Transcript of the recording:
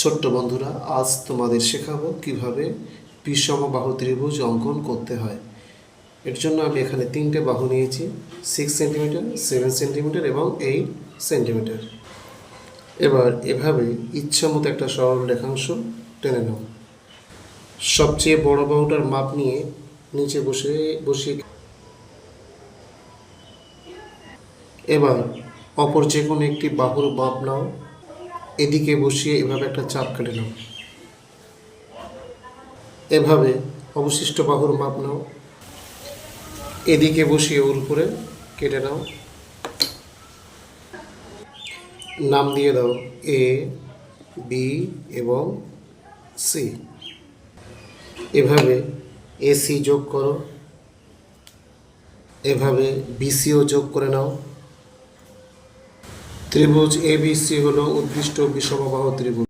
ছোট্ট বন্ধুরা, আজ তোমাদের শেখাবো কীভাবে বিষম বাহু ত্রিভুজ অঙ্কন করতে হয়। এর জন্য আমি এখানে তিনটে বাহু নিয়েছি সিক্স সেন্টিমিটার সেভেন সেন্টিমিটার এবং এইট সেন্টিমিটার এবার এভাবে ইচ্ছা মতো একটা সরল রেখাংশ টেনে নাও। সবচেয়ে বড় বাহুটার মাপ নিয়ে নিচে বসে, বসিয়ে এবার অপর যে কোনো একটি বাহুর মাপ নাও। এদিকে বসিয়ে এভাবে একটা চাপ কেটে নাও। এভাবে অবশিষ্ট বাহুর মাপ নাও। এদিকে বসিয়ে ওর উপরে কেটে নাও। নাম দিয়ে দাও এ বি এবং সি এভাবে এসি যোগ করো। এভাবে বিসিও যোগ করে নাও। ত্রিভুজ এবিসি হলো উদ্দিষ্ট বিষমবাহু ত্রিভুজ।